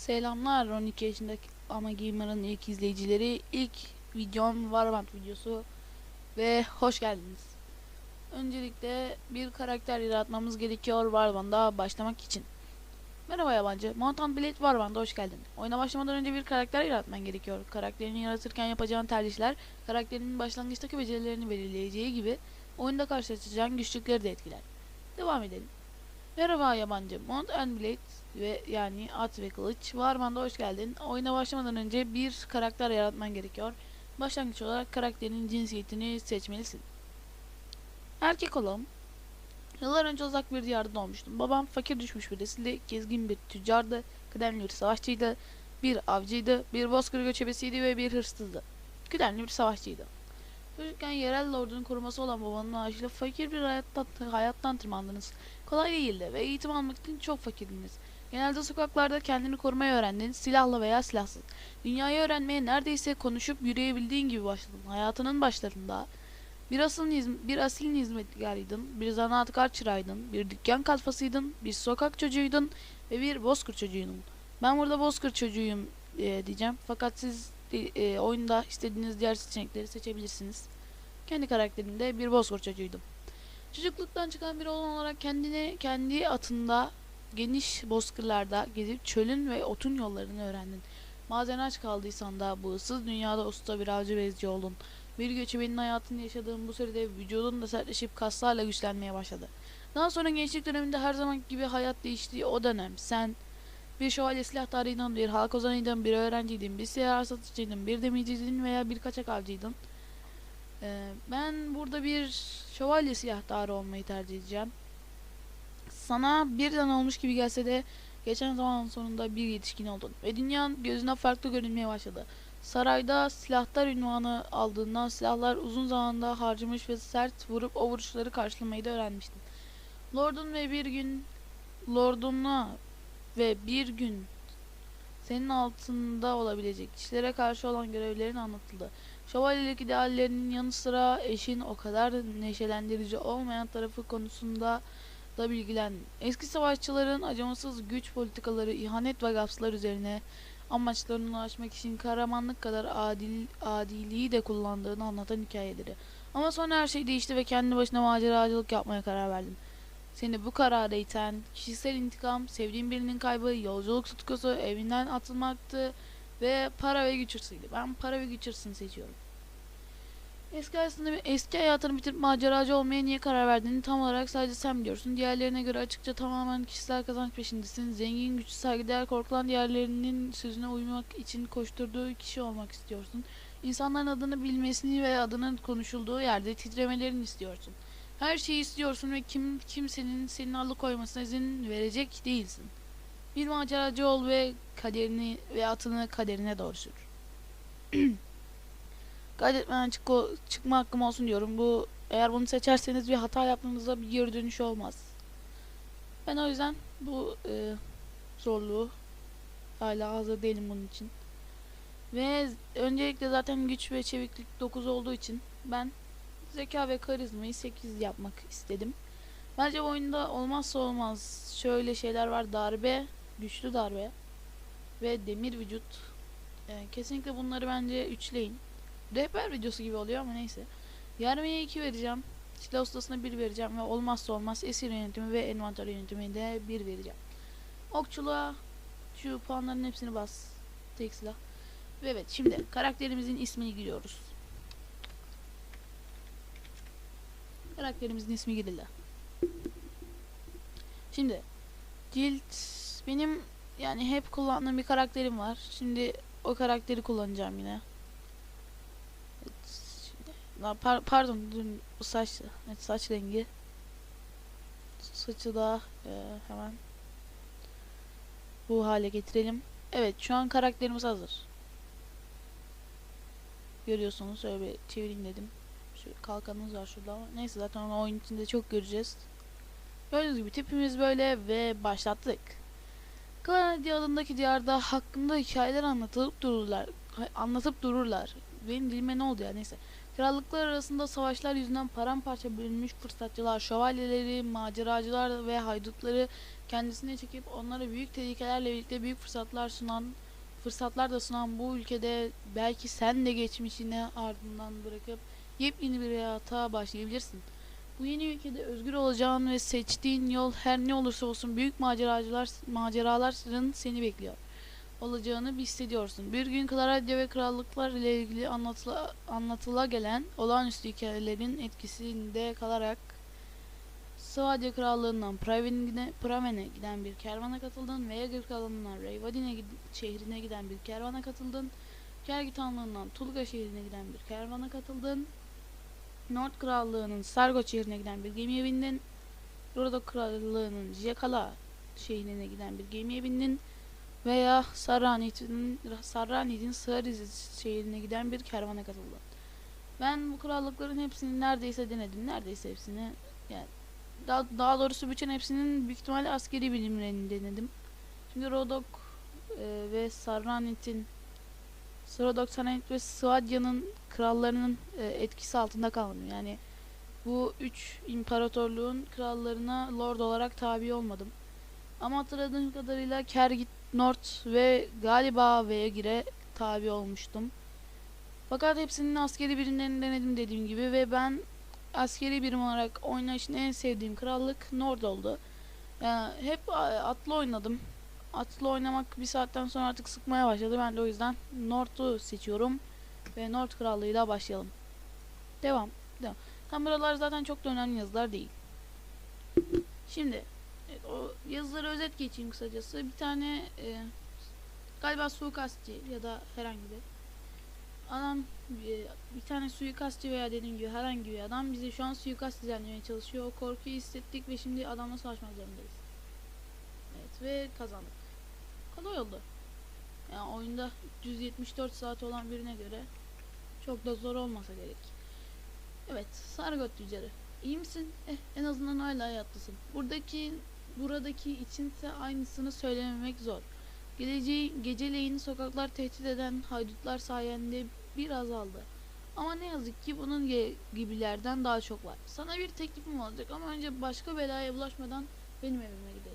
Selamlar 12 yaşındaki ama gamer'ın ilk izleyicileri ilk videom Warband videosu ve hoş geldiniz. Öncelikle bir karakter yaratmamız gerekiyor Warband'a başlamak için. Merhaba yabancı. Mountain Blade Warband'a hoş geldin. Oyuna başlamadan önce bir karakter yaratman gerekiyor. Karakterini yaratırken yapacağın tercihler karakterinin başlangıçtaki becerilerini belirleyeceği gibi oyunda karşılaşacağın güçlükleri de etkiler. Devam edelim. Merhaba yabancı. Mount and Blade ve yani at ve kılıç. Warman'da hoş geldin. Oyuna başlamadan önce bir karakter yaratman gerekiyor. Başlangıç olarak karakterin cinsiyetini seçmelisin. Erkek olalım. Yıllar önce uzak bir diyarda doğmuştum. Babam fakir düşmüş birisiyle gezgin bir tüccardı, kıdemli bir savaşçıydı, bir avcıydı, bir bozkır göçebesiydi ve bir hırsızdı. Kıdemli bir savaşçıydı. Çocukken yerel lordun koruması olan babanın maaşıyla fakir bir hayattan, hayattan tırmandınız. Kolay değildi ve eğitim almak için çok fakirdiniz. Genelde sokaklarda kendini korumayı öğrendin, silahla veya silahsız. Dünyayı öğrenmeye neredeyse konuşup yürüyebildiğin gibi başladın. Hayatının başlarında bir asil, hizm- bir asilin hizmetkarıydın, bir zanaatkar çırağıydın, bir dükkan kalfasıydın, bir sokak çocuğuydun ve bir bozkır çocuğuydun. Ben burada bozkır çocuğuyum e, diyeceğim. Fakat siz e, oyunda istediğiniz diğer seçenekleri seçebilirsiniz. Kendi karakterimde bir bozkır çocuğuydum. Çocukluktan çıkan bir oğlan olarak kendini kendi atında geniş bozkırlarda gezip çölün ve otun yollarını öğrendin. Bazen aç kaldıysan da bu ıssız dünyada usta bir avcı bezci oldun. Bir göçebenin hayatını yaşadığın bu sürede vücudun da sertleşip kaslarla güçlenmeye başladı. Daha sonra gençlik döneminde her zaman gibi hayat değiştiği o dönem sen bir şövalye silahtarıydın, bir halk ozanıydın, bir öğrenciydin, bir seyyar satıcıydın, bir demirciydin veya bir kaçak avcıydın. Ee, ben burada bir şövalye silahtarı olmayı tercih edeceğim. Sana birden olmuş gibi gelse de geçen zaman sonunda bir yetişkin oldun ve dünyanın gözüne farklı görünmeye başladı. Sarayda silahtar ünvanı aldığından silahlar uzun zamanda harcamış ve sert vurup o vuruşları karşılamayı da öğrenmiştin. Lordun ve bir gün Lordunla ve bir gün senin altında olabilecek kişilere karşı olan görevlerin anlatıldı. Şövalyelik ideallerinin yanı sıra eşin o kadar neşelendirici olmayan tarafı konusunda da bilgilen. Eski savaşçıların acımasız güç politikaları, ihanet ve gapslar üzerine amaçlarına ulaşmak için kahramanlık kadar adil adiliği de kullandığını anlatan hikayeleri. Ama sonra her şey değişti ve kendi başına maceracılık yapmaya karar verdin. Seni bu karara iten kişisel intikam, sevdiğin birinin kaybı, yolculuk tutkusu, evinden atılmaktı ve para ve güç hırsıydı. Ben para ve güç hırsını seçiyorum. Eski hayatını, eski hayatını bitirip maceracı olmaya niye karar verdiğini tam olarak sadece sen biliyorsun. Diğerlerine göre açıkça tamamen kişisel kazanç peşindesin. Zengin, güçlü, saygıdeğer, korkulan diğerlerinin sözüne uymak için koşturduğu kişi olmak istiyorsun. İnsanların adını bilmesini ve adının konuşulduğu yerde titremelerini istiyorsun. Her şeyi istiyorsun ve kim kimsenin senin alıkoymasına izin verecek değilsin. Bir maceracı ol ve kaderini ve atını kaderine doğru sür. Kaydetmeden çık çıkma hakkım olsun diyorum. Bu eğer bunu seçerseniz bir hata yaptığınızda bir geri dönüş olmaz. Ben o yüzden bu e, zorluğu hala hazır değilim bunun için. Ve öncelikle zaten güç ve çeviklik 9 olduğu için ben zeka ve karizmayı 8 yapmak istedim. Bence oyunda olmazsa olmaz şöyle şeyler var. Darbe, güçlü darbe ve demir vücut. Ee, kesinlikle bunları bence üçleyin. Rehber videosu gibi oluyor ama neyse. Yarmaya 2 vereceğim. Silah ustasına 1 vereceğim ve olmazsa olmaz esir yönetimi ve envanter yönetimine de 1 vereceğim. Okçuluğa şu puanların hepsini bas. Tek silah. Ve evet şimdi karakterimizin ismini giriyoruz. Karakterimizin ismi girildi. Şimdi cilt benim yani hep kullandığım bir karakterim var. Şimdi o karakteri kullanacağım yine. Evet, şimdi, par- pardon dün saç evet, saç rengi. Saçı da e, hemen bu hale getirelim. Evet şu an karakterimiz hazır. Görüyorsunuz öyle çevireyim dedim. Şu kalkanımız var şurada ama neyse zaten onu oyun içinde çok göreceğiz. Gördüğünüz gibi tipimiz böyle ve başlattık. Kanadi adındaki diyarda hakkında hikayeler anlatılıp dururlar. Anlatıp dururlar. Benim dilime ne oldu ya neyse. Krallıklar arasında savaşlar yüzünden paramparça bölünmüş fırsatçılar, şövalyeleri, maceracılar ve haydutları kendisine çekip onlara büyük tehlikelerle birlikte büyük fırsatlar sunan fırsatlar da sunan bu ülkede belki sen de geçmişini ardından bırakıp yepyeni bir hayata başlayabilirsin. Bu yeni ülkede özgür olacağın ve seçtiğin yol her ne olursa olsun büyük maceracılar maceraların seni bekliyor olacağını bir hissediyorsun. Bir gün Claradia ve krallıklar ile ilgili anlatıla, anlatıla gelen olağanüstü hikayelerin etkisinde kalarak Svadia Krallığından Praven'e Praven'e giden bir kervana katıldın ve Yeager Krallığından Reyvadin'e şehrine giden bir kervana katıldın. Kergitanlığından Tulga şehrine giden bir kervana katıldın. Nord Krallığı'nın Sargot şehrine giden bir gemiye bindin. Rodok Krallığı'nın Jekala şehrine giden bir gemiye bindin veya Sarranit'in Sarranit'in Sığariz şehrine giden bir kervana katıldı. Ben bu krallıkların hepsini neredeyse denedim. Neredeyse hepsini yani daha, daha doğrusu bütün hepsinin büyük ihtimalle askeri bilimlerini denedim. Şimdi Rodok e, ve Sarranit'in Rodok, Sarranit ve Svadya'nın krallarının e, etkisi altında kaldım. Yani bu üç imparatorluğun krallarına lord olarak tabi olmadım. Ama hatırladığım kadarıyla Kergit Nord ve galiba Veagir'e tabi olmuştum. Fakat hepsinin askeri birimlerini denedim dediğim gibi ve ben askeri birim olarak oynayışın en sevdiğim krallık Nord oldu. Yani hep atlı oynadım. Atlı oynamak bir saatten sonra artık sıkmaya başladı. Ben de o yüzden Nord'u seçiyorum. Ve Nord krallığıyla başlayalım. Devam. Devam. Tam buralar zaten çok da önemli yazılar değil. Şimdi Evet, o yazıları özet geçeyim kısacası. Bir tane e, galiba suikastçı ya da herhangi bir adam e, bir tane suikastçı veya dediğim gibi herhangi bir adam bize şu an suikast düzenlemeye çalışıyor. O korkuyu hissettik ve şimdi adamla savaşmak zorundayız. Evet ve kazandık. Kolay oldu. Yani oyunda 174 saat olan birine göre çok da zor olmasa gerek. Evet, Sargot tüccarı. İyi misin? Eh, en azından hala hayattasın. Buradaki buradaki içinse aynısını söylememek zor. Geleceği geceleyin sokaklar tehdit eden haydutlar sayende bir azaldı. Ama ne yazık ki bunun gibilerden daha çok var. Sana bir teklifim olacak ama önce başka belaya bulaşmadan benim evime gidelim.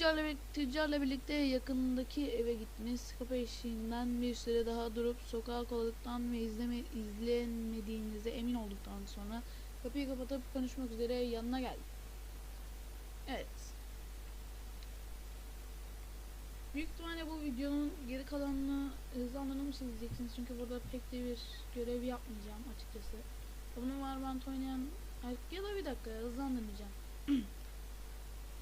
Tüccarla, tüccarla birlikte yakındaki eve gittiniz. Kapı eşiğinden bir süre daha durup sokağa kolladıktan ve izleme, izlenmediğinize emin olduktan sonra kapıyı kapatıp konuşmak üzere yanına geldi. Evet. Büyük ihtimalle bu videonun geri kalanını hızlandırılmış izleyeceksiniz çünkü burada pek de bir görev yapmayacağım açıkçası. Bunu Warband oynayan ya da bir dakika hızlandırmayacağım.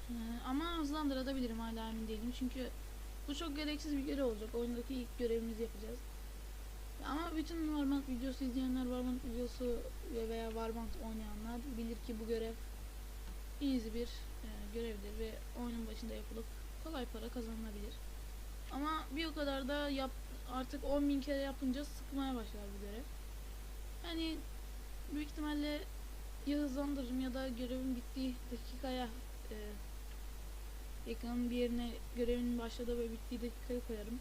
Ee, ama hızlandırabilirim hala emin değilim çünkü bu çok gereksiz bir görev olacak. Oyundaki ilk görevimizi yapacağız. Ama bütün Warband videosu izleyenler, Warband videosu ve veya Warband oynayanlar bilir ki bu görev easy bir e, görevdir ve oyunun başında yapılıp kolay para kazanılabilir. Ama bir o kadar da yap artık 10.000 kere yapınca sıkmaya başlar bu görev. Yani büyük ihtimalle ya hızlandırırım ya da görevin bittiği dakikaya e, ekranın bir yerine görevin başladığı ve bittiği dakikayı koyarım.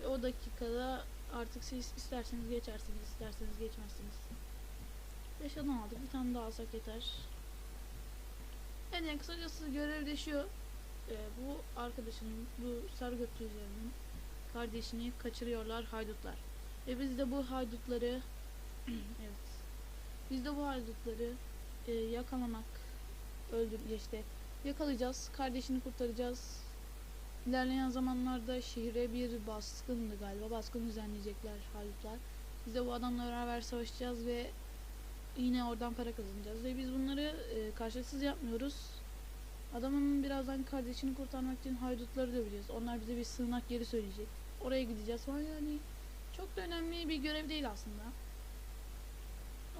Ve o dakikada artık siz isterseniz geçersiniz, isterseniz geçmezsiniz. 5 adam aldık. Bir tane daha alsak yeter. Yani kısacası görev de şu. Ee, bu arkadaşının, bu sargı tüccarının kardeşini kaçırıyorlar haydutlar. Ve biz de bu haydutları evet. Biz de bu haydutları e, yakalamak, öldür işte yakalayacağız, kardeşini kurtaracağız. İlerleyen zamanlarda şehre bir baskındı galiba. Baskın düzenleyecekler haydutlar. Biz de bu adamla beraber savaşacağız ve yine oradan para kazanacağız. Ve biz bunları e, karşılıksız yapmıyoruz. Adamın birazdan kardeşini kurtarmak için haydutları döveceğiz. Onlar bize bir sığınak yeri söyleyecek. Oraya gideceğiz falan yani. Çok da önemli bir görev değil aslında.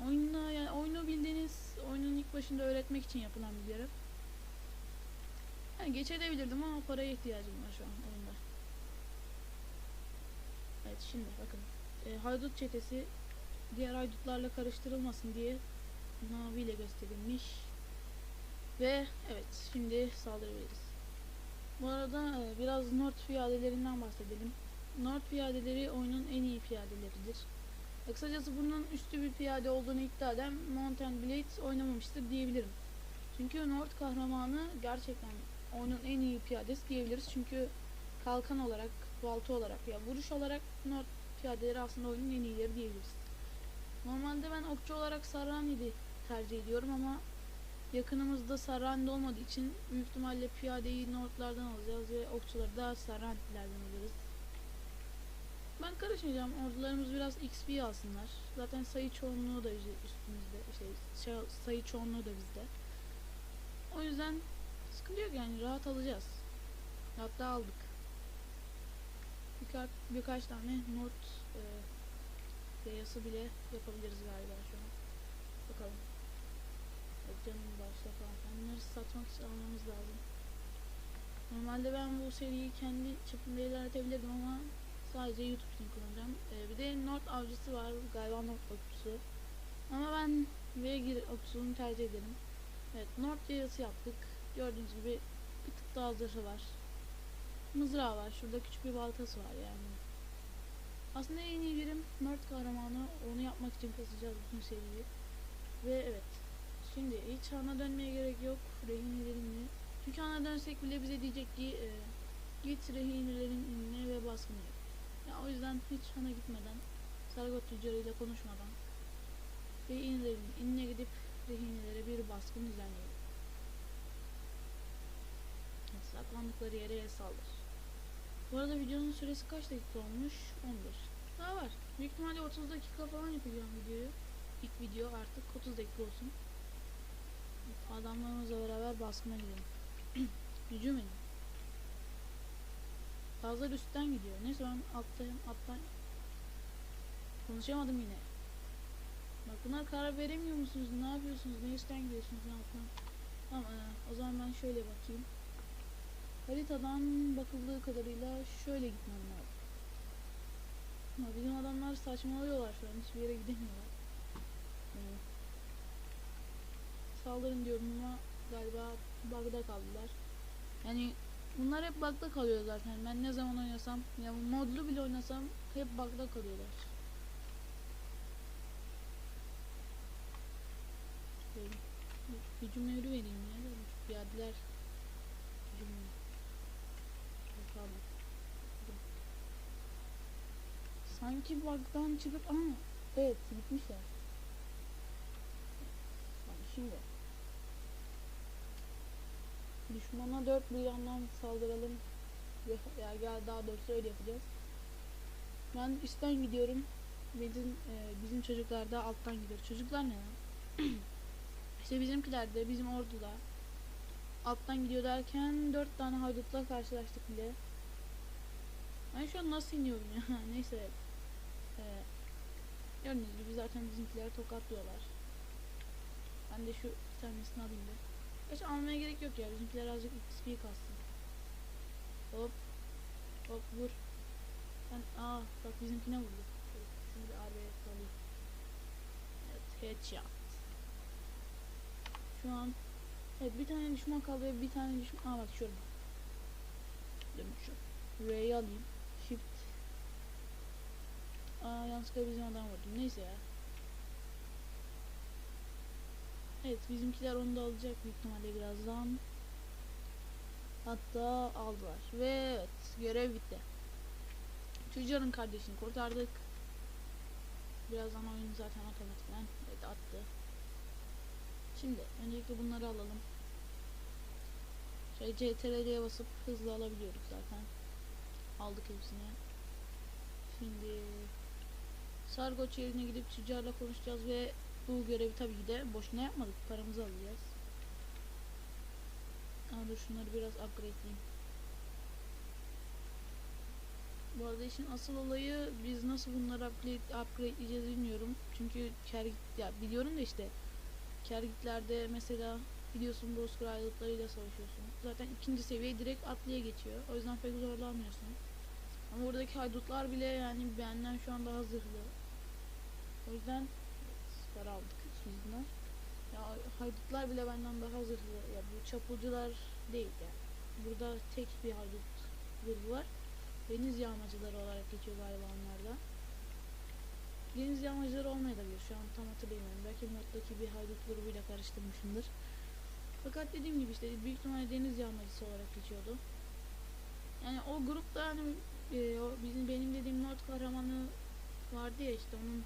Oyunda yani oyunu bildiğiniz oyunun ilk başında öğretmek için yapılan bir görev. Yani geçebilirdim ama paraya ihtiyacım var şu an oyunda. Evet şimdi bakın. E, haydut çetesi diğer haydutlarla karıştırılmasın diye mavi ile gösterilmiş. Ve evet şimdi saldırabiliriz. Bu arada e, biraz Nord piyadelerinden bahsedelim. Nord piyadeleri oyunun en iyi piyadeleridir. E, Kısacası bunun üstü bir piyade olduğunu iddia eden Mountain Blade oynamamıştır diyebilirim. Çünkü Nord kahramanı gerçekten oyunun en iyi piyadesi diyebiliriz. Çünkü kalkan olarak, balta olarak ya vuruş olarak Nord piyadeleri aslında oyunun en iyileri diyebiliriz. Normalde ben okçu olarak Sarrani'yi tercih ediyorum ama yakınımızda Sarrani olmadığı için büyük ihtimalle piyadeyi Nord'lardan alacağız ve okçuları da Sarrani'lerden alırız. Ben karışmayacağım. Ordularımız biraz XP alsınlar. Zaten sayı çoğunluğu da üstümüzde. Şey, şey- sayı çoğunluğu da bizde. O yüzden sıkıntı yok yani rahat alacağız. Hatta aldık. Birkaç, birkaç tane not e, yayası bile yapabiliriz galiba şu an. Bakalım. Canım başla falan. Bunları satmak için almamız lazım. Normalde ben bu seriyi kendi çapımda ilerletebilirdim ama sadece YouTube için kullanacağım. Ee, bir de Nord avcısı var. Galiba Nord okçusu. Ama ben Vegir okçusunu tercih ederim. Evet Nord yayası yaptık. Gördüğünüz gibi bir tık daha zırhı var. Mızrağı var. Şurada küçük bir baltası var yani. Aslında en iyi birim Nord kahramanı. Onu yapmak için kasacağız bütün seriyi. Ve evet. Şimdi hiç ana dönmeye gerek yok. Rehinelerini. Çünkü ana dönsek bile bize diyecek ki e, git rehinelerin inine ve baskını yap. Ya o yüzden hiç ana gitmeden Sargot tüccarıyla konuşmadan rehinelerin inine gidip rehinelere bir baskın düzenleyelim. Evet, saklandıkları yere el saldır. Bu arada videonun süresi kaç dakika olmuş? 11. Daha var. Büyük ihtimalle 30 dakika falan yapacağım videoyu. İlk video artık 30 dakika olsun. Adamlarımızla beraber baskına gidelim. Hücum edin. Fazla üstten gidiyor. Neyse ben alttayım. Alttan konuşamadım yine. Bak bunlar karar veremiyor musunuz? Ne yapıyorsunuz? Ne üstten gidiyorsunuz? Ne alttan? Tamam ee, o zaman ben şöyle bakayım. Haritadan bakıldığı kadarıyla şöyle gitmem lazım. Ama bizim adamlar saçmalıyorlar şu an. Hiçbir yere gidemiyorlar. Ee, saldırın diyorum ama galiba bug'da kaldılar. Yani bunlar hep bug'da kalıyor zaten. Ben ne zaman oynasam, ya modlu bile oynasam hep bug'da kalıyorlar. Hücum emri vereyim ya. Piyadeler hücum Bakalım. Sanki bug'dan çıkıp ama evet gitmişler. Tamam, şimdi düşmana dört bir saldıralım. Ya- Ya gel daha doğrusu öyle yapacağız. Ben üstten gidiyorum. Bizim e, bizim çocuklar da alttan gidiyor. Çocuklar ne lan? işte bizimkiler de bizim orduda alttan gidiyor derken dört tane haydutla karşılaştık bile. Ben şu an nasıl iniyorum ya? Neyse. Ee, gördüğünüz gibi zaten bizimkiler tokatlıyorlar. Ben de şu bir tanesini alayım da. Gerçi almaya gerek yok ya. Bizimkiler azıcık XP kastı. Hop. Hop vur. Ben aa bak bizimkine vurdu. Şunu bir alayım. Evet headshot. Şu an Evet bir tane düşman kaldı ve bir tane düşman... Aa bak şurada. Dönmüş R'yi alayım. Aa yanlışlıkla bizim adam vurdum. Neyse ya. Evet bizimkiler onu da alacak büyük ihtimalle birazdan. Hatta aldılar. Ve evet görev bitti. Tüccarın kardeşini kurtardık. Birazdan oyun zaten otomatikten evet attı. Şimdi öncelikle bunları alalım. Şey CTRL'ye basıp hızlı alabiliyoruz zaten. Aldık hepsini. Şimdi Sargoç yerine gidip tüccarla konuşacağız ve bu görevi tabii ki de boşuna yapmadık. Paramızı alacağız. Aa, dur şunları biraz upgradeleyeyim. Bu arada işin asıl olayı biz nasıl bunları upgrade, upgradeleyeceğiz bilmiyorum. Çünkü kar ya biliyorum da işte Kergitlerde mesela biliyorsun Bozkır ayrılıklarıyla savaşıyorsun. Zaten ikinci seviye direkt atlıya geçiyor. O yüzden pek zorlanmıyorsun. Ama buradaki haydutlar bile yani benden şu an daha zırhlı. O yüzden para aldık yüzünden. Ya haydutlar bile benden daha zırhlı. Ya bu çapulcular değil yani. Burada tek bir haydut zırhı var. Deniz yağmacıları olarak geçiyor galiba onlarda. Deniz yağmacıları olmayabilir. Şu an tam hatırlayamıyorum. Belki moddaki bir haydut grubuyla karıştırmışımdır. Fakat dediğim gibi işte büyük ihtimalle deniz yağmacısı olarak geçiyordu. Yani o grupta hani e, o bizim benim dediğim Nord kahramanı vardı ya işte onun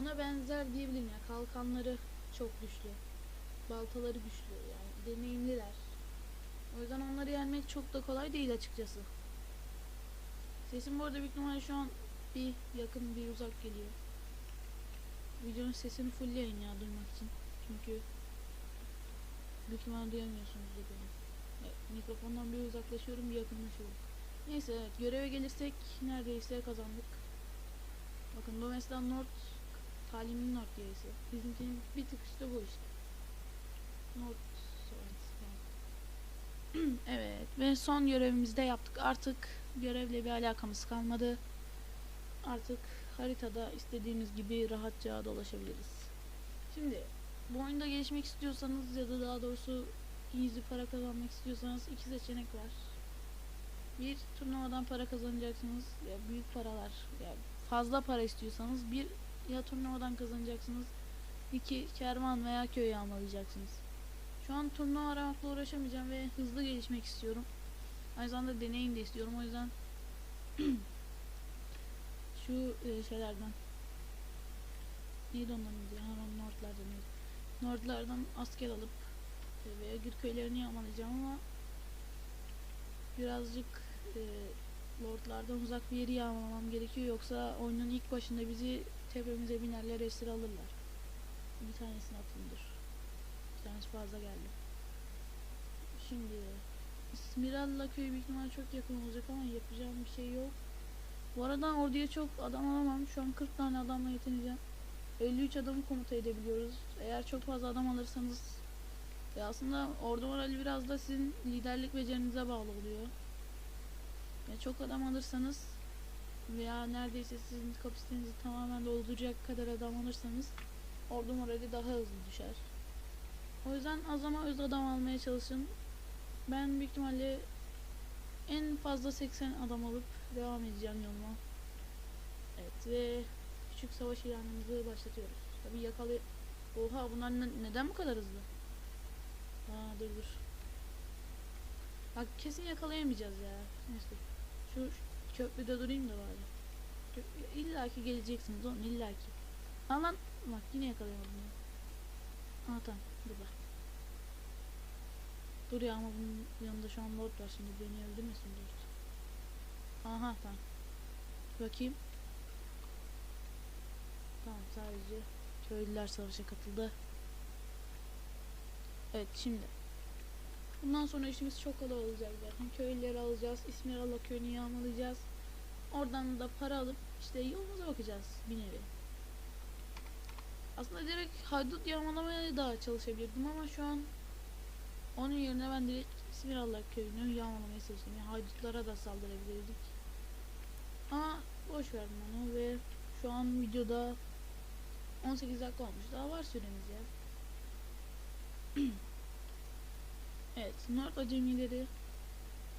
ona benzer diyebilirim ya kalkanları çok güçlü. Baltaları güçlü yani deneyimliler. O yüzden onları yenmek çok da kolay değil açıkçası. Sesim bu arada büyük ihtimalle şu an bir yakın bir uzak geliyor. Videonun sesini full yayın ya duymak için. Çünkü büyük ihtimalle duyamıyorsunuz da beni. Mikrofondan bir uzaklaşıyorum bir yakınlaşıyorum. Neyse evet göreve gelirsek neredeyse kazandık. Bakın bu mesela Nord Talimli Nord diyesi. Bizimkinin bir tık üstü bu işte. Falan. evet ve son görevimizi de yaptık. Artık görevle bir alakamız kalmadı. Artık haritada istediğimiz gibi rahatça dolaşabiliriz. Şimdi bu oyunda gelişmek istiyorsanız ya da daha doğrusu easy para kazanmak istiyorsanız iki seçenek var. Bir turnuvadan para kazanacaksınız ya büyük paralar ya fazla para istiyorsanız bir ya turnuvadan kazanacaksınız iki kervan veya köy yağmalayacaksınız. Şu an turnuva aramakla uğraşamayacağım ve hızlı gelişmek istiyorum. Aynı zamanda deneyim de istiyorum o yüzden şu e, şeylerden neydi onların adı ya hemen Nordlardan neydi Nordlardan asker alıp e, veya Gür köylerini yağmalayacağım ama birazcık e, Lordlardan uzak bir yeri yağmalamam gerekiyor yoksa oyunun ilk başında bizi tepemize binerler esir alırlar. Bir tanesini atındır. Bir tanesi fazla geldi. Şimdi Smiral'la köy büyük ihtimalle çok yakın olacak ama yapacağım bir şey yok. Bu arada orduya çok adam alamam. Şu an 40 tane adamla yetineceğim. 53 adamı komuta edebiliyoruz. Eğer çok fazla adam alırsanız ya aslında ordu morali biraz da sizin liderlik becerinize bağlı oluyor. Ya çok adam alırsanız veya neredeyse sizin kapasitenizi tamamen dolduracak kadar adam alırsanız ordu morali daha hızlı düşer. O yüzden az ama öz adam almaya çalışın. Ben büyük ihtimalle en fazla 80 adam alıp devam edeceğim yoluma. Evet ve küçük savaş ilanımızı başlatıyoruz. Tabii yakalay... Oha bunlar ne- neden bu kadar hızlı? Aa dur dur. Bak kesin yakalayamayacağız ya. Neyse. Şu köprüde durayım da bari. Köprü, illa ki geleceksiniz oğlum illa ki. Aa lan bak yine yakalayamadım ya. Aa tamam burada. Dur ya ama bunun yanında şu an lord var şimdi beni öldürmesin lord. Aha tamam. Bakayım. Tamam sadece köylüler savaşa katıldı. Evet şimdi. Bundan sonra işimiz çok kolay olacak zaten. Köylüleri alacağız. İsmirallah köyünü yağmalayacağız. Oradan da para alıp işte yolumuza bakacağız bir nevi. Aslında direkt haydut yağmalamaya da çalışabilirdim ama şu an onun yerine ben direkt İsmirallah köyünü yağmalamayı seçtim. Yani haydutlara da saldırabilirdik. Ama boş verdim onu ve şu an videoda 18 dakika olmuş. Daha var süremiz ya. evet, Nord acemileri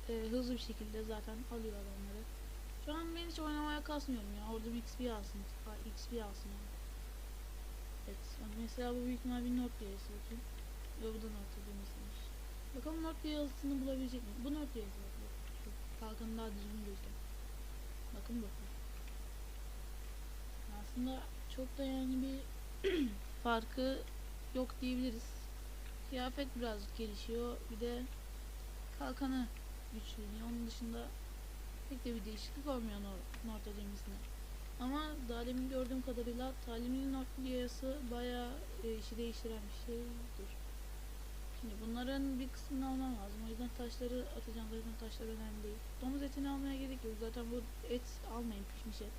e, hızlı bir şekilde zaten alıyor adamları. Şu an ben hiç oynamaya kasmıyorum ya. Bir XP alsın. Ha, XP alsın yani. Evet, mesela bu büyük ihtimal bir Nord diyesi bakayım. Yok bu da Nord diyesiymiş. Bakalım Nord diyesini bulabilecek mi? Bu Nord bu. Şu kalkanı daha düzgün gözüküyor. Bakın bakın. Aslında çok da yani bir farkı yok diyebiliriz. Kıyafet birazcık gelişiyor. Bir de kalkanı güçleniyor. Onun dışında pek de bir değişiklik olmuyor Nor North Acemisi'ne. Ama daha demin gördüğüm kadarıyla talimli North Liyası bayağı e, işi değiştiren bir şeydir. Şimdi bunların bir kısmını almam lazım. O yüzden taşları atacağım. Zaten taşlar önemli değil. Domuz etini almaya gerek yok. Zaten bu et almayın pişmiş et.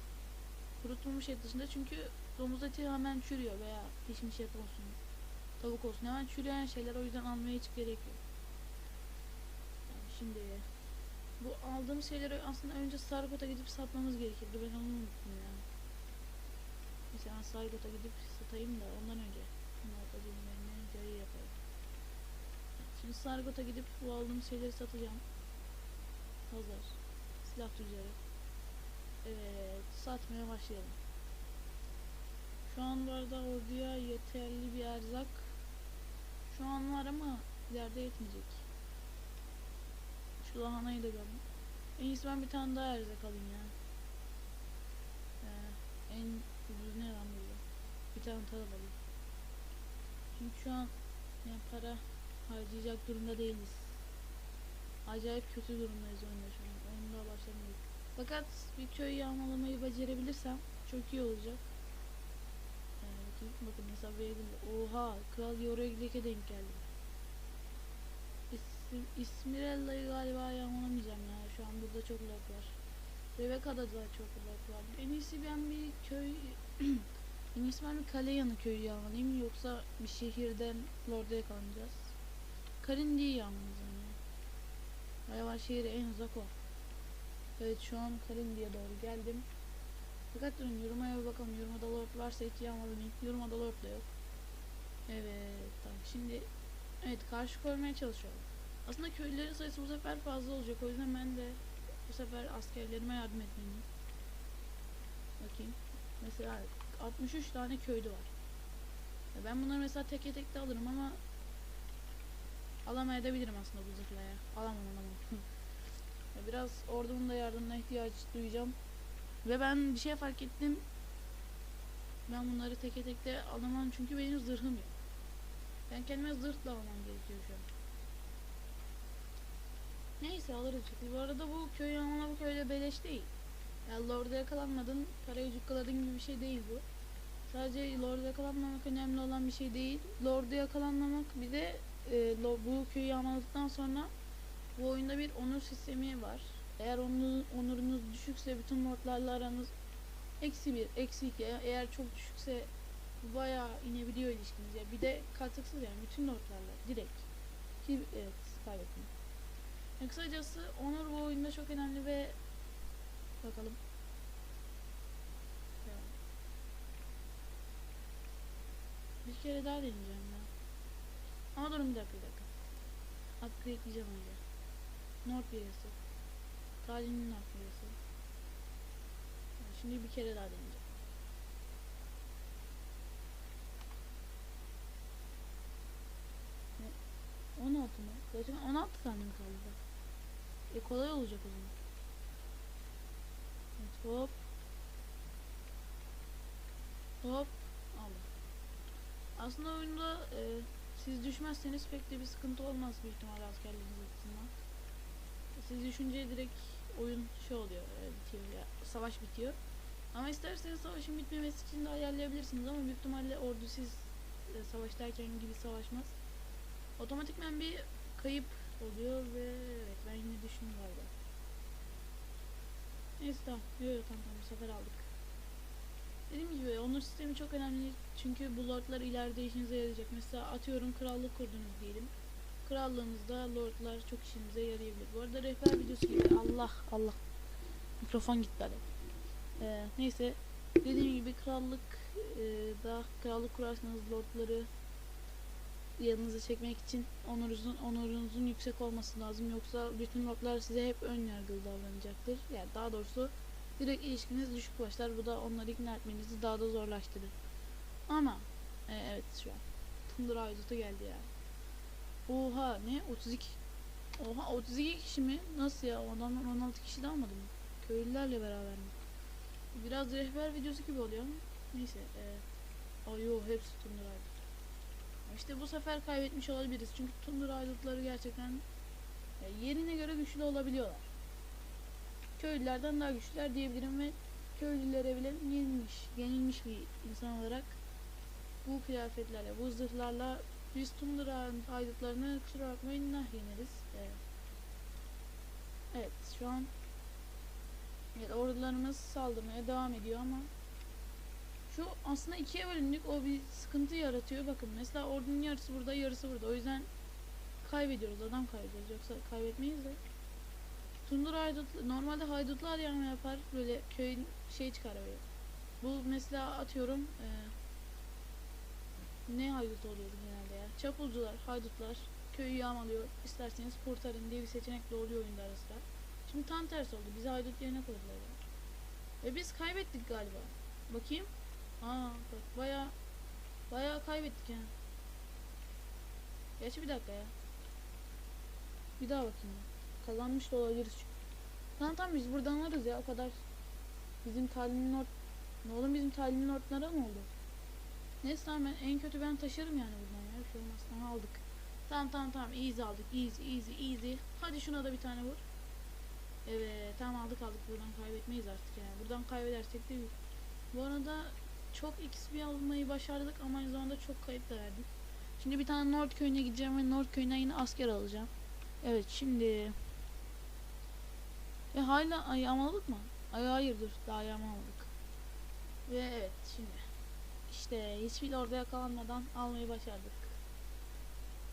Kurutulmuş et dışında çünkü domuz eti hemen çürüyor veya pişmiş et olsun. Tavuk olsun hemen çürüyen şeyler o yüzden almaya hiç gerek yok. Yani şimdi bu aldığım şeyleri aslında önce Sargot'a gidip satmamız gerekirdi. Ben onu unuttum ya. Mesela ben Sargot'a gidip satayım da ondan önce bunlar da birbirlerine yarı yapayım. Şimdi Sargot'a gidip bu aldığım şeyleri satacağım. Hazır. Silah tüccarı. Evet, satmaya başlayalım. Şu an bu arada orduya yeterli bir erzak Şu an var ama ileride yetmeyecek. Şu lahanayı da gördüm. En iyisi ben bir tane daha erzak alayım ya. Ee, en ucuz ne lan böyle? Bir tane tarla alayım. Çünkü şu an yani para harcayacak durumda değiliz. Acayip kötü durumdayız oyunda şu an. Oyun daha başlamadık. Fakat bir köy yağmalamayı becerebilirsem çok iyi olacak. Bakayım, bakın mesela Veil'de. Oha! Kral Yoroglik'e denk geldi. İsim, İsmirella'yı galiba yağmalamayacağım ya. Şu an burada çok log var. Rebecca'da da çok log var. En iyisi ben bir köy... en iyisi ben bir kale yanı köyü yağmalayayım yoksa bir şehirden Lord'a yakalanacağız. Karindi'yi yağmalayacağım ya. Galiba şehre en uzak o. Evet şu an Karindi'ye doğru geldim. Fakat durun yoruma bir bakalım. Yorumada Lord varsa hiç yağmalayayım. Yorumada Lord da yok. Evet tamam şimdi evet karşı koymaya çalışıyorum. Aslında köylülerin sayısı bu sefer fazla olacak. O yüzden ben de bu sefer askerlerime yardım etmeliyim. Bakayım. Mesela 63 tane köylü var. Ya ben bunları mesela teke tek de alırım ama alamayabilirim aslında bu zırhlaya. Alamam alamam. biraz ordumun da yardımına ihtiyaç duyacağım. Ve ben bir şey fark ettim. Ben bunları teke tek alamam çünkü benim zırhım yok. Ben kendime zırh da almam gerekiyor şu an. Neyse alırız çünkü. Bu arada bu köy yağmala bu köyde beleş değil. Yani Lord'a yakalanmadın, parayı cukkaladın gibi bir şey değil bu. Sadece Lord'a yakalanmamak önemli olan bir şey değil. Lord'a yakalanmamak bir de e, bu köyü yağmaladıktan sonra bu oyunda bir onur sistemi var. Eğer onur, onurunuz düşükse bütün lordlarla aranız eksi bir, eksi iki. Eğer çok düşükse bayağı inebiliyor ilişkiniz. Ya bir de katıksız yani bütün lordlarla direkt. Ki evet kaybettim. Yani kısacası onur bu oyunda çok önemli ve bakalım. Bir kere daha deneyeceğim ya. Ama durun bir dakika bir dakika. Upgrade'leyeceğim önce. North birisi. Talin'in North birisi. Şimdi bir kere daha deneyeceğim. Ne? 16 mı? Gerçekten 16 tane kaldı? E kolay olacak o zaman. Evet, hop. Hop. Allah. Aslında oyunda e, siz düşmezseniz pek de bir sıkıntı olmaz büyük ihtimalle askerleriniz açısından. Siz düşünce direkt oyun şey oluyor, e, bitiyor ya, savaş bitiyor. Ama isterseniz savaşın bitmemesi için de ayarlayabilirsiniz ama büyük ihtimalle ordu siz e, savaştayken gibi savaşmaz. Otomatikmen bir kayıp oluyor ve evet ben yine düşündüm galiba. Neyse tamam. Yok yok tamam tamam bu sefer aldık. Dediğim gibi onur sistemi çok önemli çünkü bu lordlar ileride işinize yarayacak. Mesela atıyorum krallık kurdunuz diyelim. Krallığınızda lordlar çok işinize yarayabilir. Bu arada rehber videosu gibi Allah Allah mikrofon gitti hadi. Ee, neyse dediğim gibi krallık e, da krallık kurarsanız lordları yanınıza çekmek için onurunuzun onurunuzun yüksek olması lazım yoksa bütün lordlar size hep ön yargılı davranacaktır. Yani daha doğrusu direkt ilişkiniz düşük başlar. Bu da onları ikna etmenizi daha da zorlaştırır. Ama e, evet şu an Tundra Aydut'a geldi ya. Oha ne 32 Oha 32 kişi mi? Nasıl ya? O adamlar 16 kişi de almadı mı? Köylülerle beraber mi? Biraz rehber videosu gibi oluyor ama neyse. E, ay yo hepsi Tundra Aydut. İşte bu sefer kaybetmiş olabiliriz. Çünkü Tundra Aydutları gerçekten e, yerine göre güçlü olabiliyorlar. Köylülerden daha güçlüler diyebilirim ve köylülere bile yenilmiş, yenilmiş bir insan olarak bu kıyafetlerle, bu zırhlarla biz Tundra Aydutlarını kusura bakmayın nah yeneriz. Evet. şu an evet, ordularımız saldırmaya devam ediyor ama şu aslında ikiye bölündük. O bir sıkıntı yaratıyor. Bakın mesela ordunun yarısı burada, yarısı burada. O yüzden kaybediyoruz. Adam kaybediyoruz. Yoksa kaybetmeyiz de. Tundra haydut normalde haydutlar yanma yapar. Böyle köyün şey çıkar böyle. Bu mesela atıyorum eee ne haydut oluyordu genelde ya? Çapulcular, haydutlar köyü yağmalıyor. İsterseniz kurtarın diye bir seçenek de oluyor oyunda ara sıra. Şimdi tam tersi oldu. Bizi haydut yerine koydular. ya. Ve biz kaybettik galiba. Bakayım. Aa bak baya baya kaybettik yani. Gerçi bir dakika ya. Bir daha bakayım. ya. Kazanmış da olabiliriz çünkü. Tamam tamam biz buradan alırız ya o kadar. Bizim talimin ort... Ne oğlum bizim talimin ortlara mı oldu? Neyse tamam ben en kötü ben taşırım yani buradan ya. Bir şey aldık. Tamam tamam tamam easy aldık. Easy easy easy. Hadi şuna da bir tane vur. Evet tamam aldık aldık. Buradan kaybetmeyiz artık yani. Buradan kaybedersek de bu arada çok XP almayı başardık ama aynı zamanda çok kayıp da verdik. Şimdi bir tane North köyüne gideceğim ve North köyüne yine asker alacağım. Evet şimdi e hala ayağımaladık mı? Ay hayır dur daha ayağımaladık. Ve evet şimdi işte hiçbir orada yakalanmadan almayı başardık.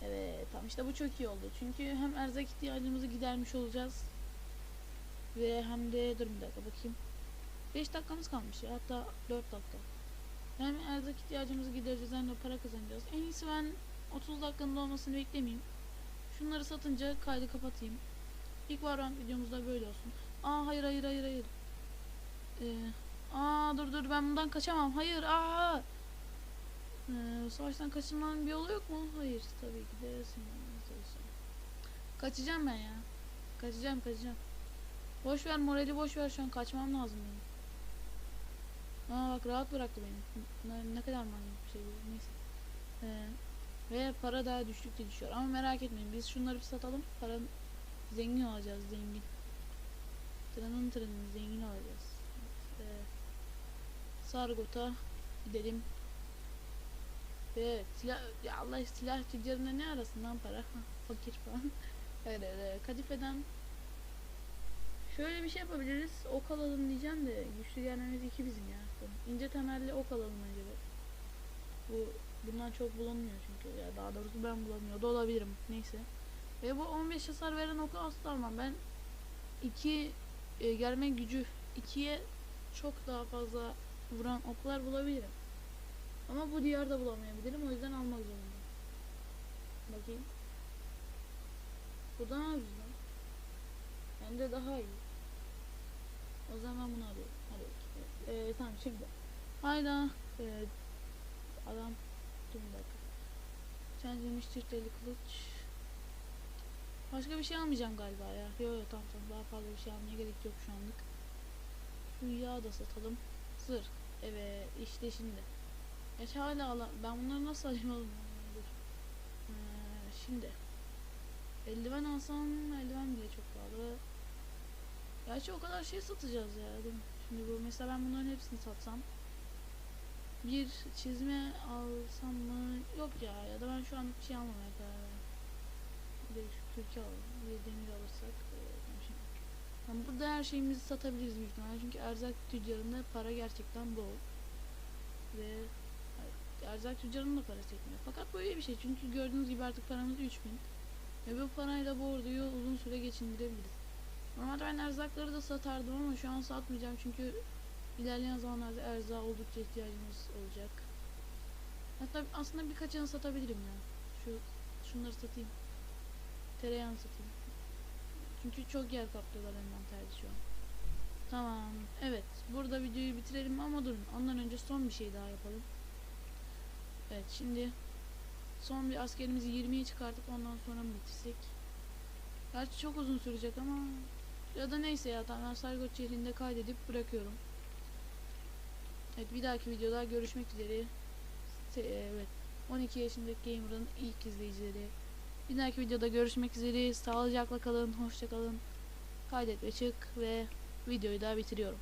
Evet tamam işte bu çok iyi oldu. Çünkü hem erzak ihtiyacımızı gidermiş olacağız. Ve hem de dur bir dakika bakayım. 5 dakikamız kalmış ya hatta 4 dakika. Hem erzak ihtiyacımızı gidereceğiz hem de para kazanacağız. En iyisi ben 30 dakikanın olmasını beklemeyeyim. Şunları satınca kaydı kapatayım. İlk Valorant videomuzda böyle olsun. Aa hayır hayır hayır hayır. Ee, aa dur dur ben bundan kaçamam. Hayır aa. Ee, savaştan kaçınmanın bir yolu yok mu? Hayır tabii ki de. Kaçacağım ben ya. Kaçacağım kaçacağım. Boş ver morali boş ver şu an kaçmam lazım benim. Aa bak rahat bıraktı beni. Ne, ne kadar manyak bir şey bu. Neyse. Ee, ve para daha düştükçe düşüyor. Ama merak etmeyin biz şunları bir satalım. Para zengin olacağız zengin. Tırının tırının zengin olacağız. Ee, Sargot'a gidelim. Ve silah ya Allah silah tüccarında ne arasın lan para? Fakir falan. Öyle öyle. Kadifeden Şöyle bir şey yapabiliriz. Ok alalım diyeceğim de güçlü gelmemiz iki bizim ya. İnce temelli ok alalım önce. Bu bundan çok bulamıyor çünkü ya daha doğrusu ben bulamıyor da olabilirim. Neyse. Ve bu 15 hasar veren oku asla almam. Ben iki e, gelme gücü ikiye çok daha fazla vuran oklar bulabilirim. Ama bu diyarda bulamayabilirim. O yüzden almak zorundayım. Bakayım. Bu daha lan. Hem de daha iyi. O zaman bunu alıyorum. Hadi. Ee, tamam şimdi. Hayda. Ee, adam. Dur bir dakika. Çenzilmiş çift eli kılıç. Başka bir şey almayacağım galiba ya. Yok yok tamam tamam. Daha fazla bir şey almaya gerek yok şu anlık. Şu yağı da satalım. Zırh. Evet işte şimdi. Geç hala ala. Ben bunları nasıl alayım oğlum? Ee, şimdi. Eldiven alsam eldiven bile çok pahalı. Gerçi o kadar şey satacağız ya değil mi? Şimdi bu mesela ben bunların hepsini satsam bir çizme alsam mı? Yok ya ya da ben şu an bir şey almamaya karar. Bir de Türkiye alalım. Bir de demir alırsak e. Yani burada her şeyimizi satabiliriz büyük ihtimalle çünkü erzak tüccarında para gerçekten bol. Ve erzak tüccarının da parası yetmiyor. Fakat iyi bir şey çünkü gördüğünüz gibi artık paramız 3000. Ve bu parayla bu orduyu uzun süre geçindirebiliriz. Normalde ben erzakları da satardım ama şu an satmayacağım çünkü ilerleyen zamanlarda erzağa oldukça ihtiyacımız olacak. Hatta aslında birkaçını satabilirim ya. Şu şunları satayım. Tereyağını satayım. Çünkü çok yer kaplıyorlar envanterde şu an. Tamam. Evet. Burada videoyu bitirelim ama durun. Ondan önce son bir şey daha yapalım. Evet şimdi son bir askerimizi 20'ye çıkartıp ondan sonra mı bitirsek? Gerçi çok uzun sürecek ama ya da neyse ya tamam ben Sargot şehrinde kaydedip bırakıyorum. Evet bir dahaki videoda görüşmek üzere. Evet 12 yaşındaki gamer'ın ilk izleyicileri. Bir dahaki videoda görüşmek üzere. Sağlıcakla kalın, hoşça kalın. Kaydet ve çık ve videoyu da bitiriyorum.